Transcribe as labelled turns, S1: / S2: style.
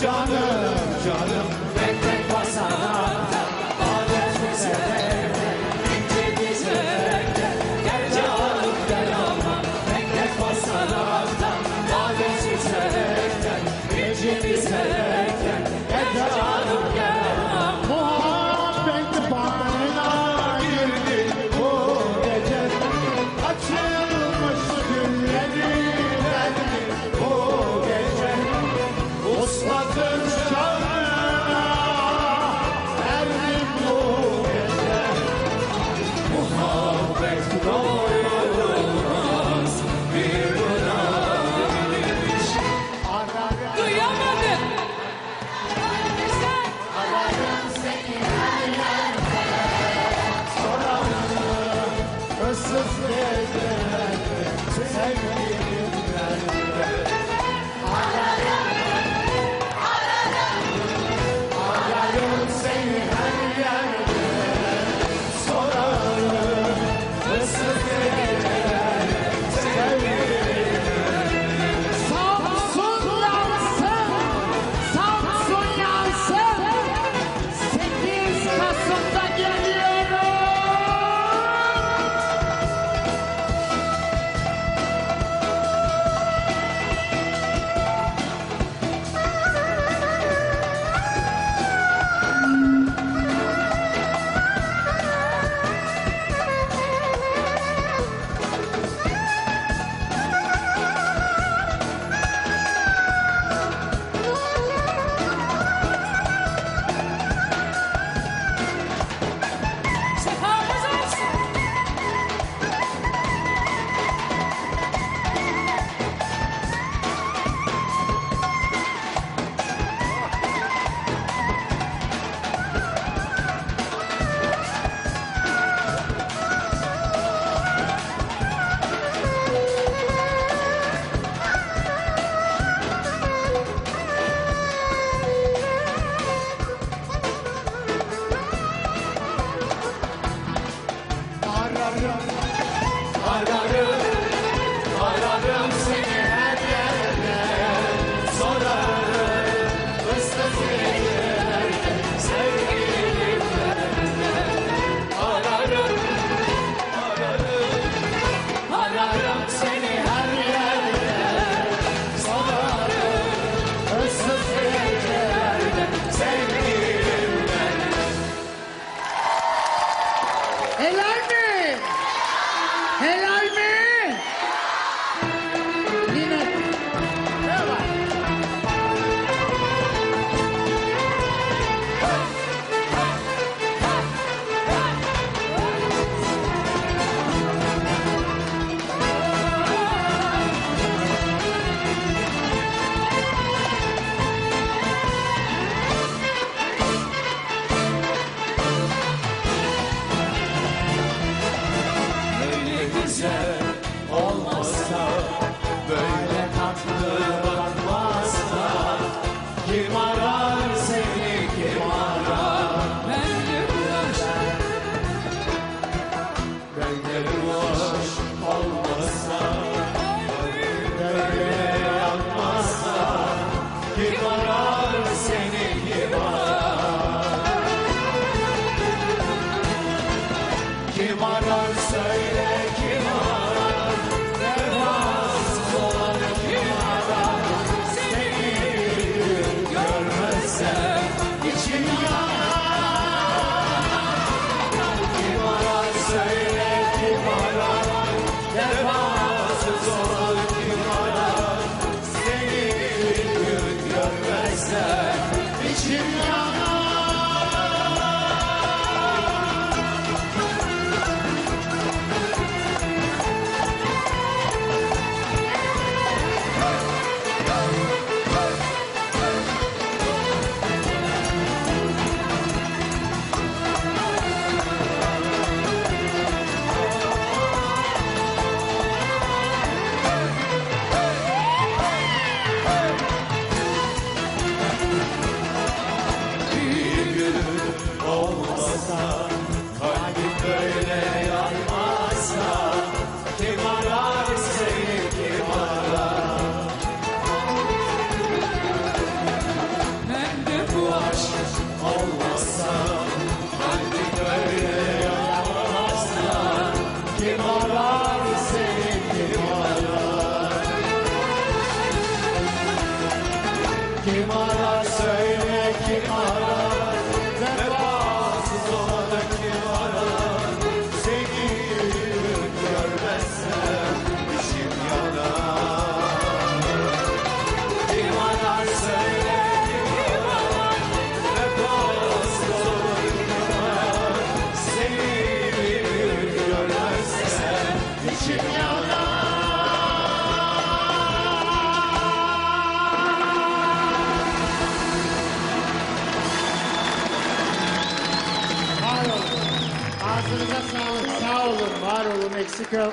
S1: John Jesus' name.
S2: Kim arar söyle kim arar Vefasız olanı kim arar Seni görmezsem içim yanar Kim söyle kim arar Vefasız
S1: bu aşk olmasa Mexico.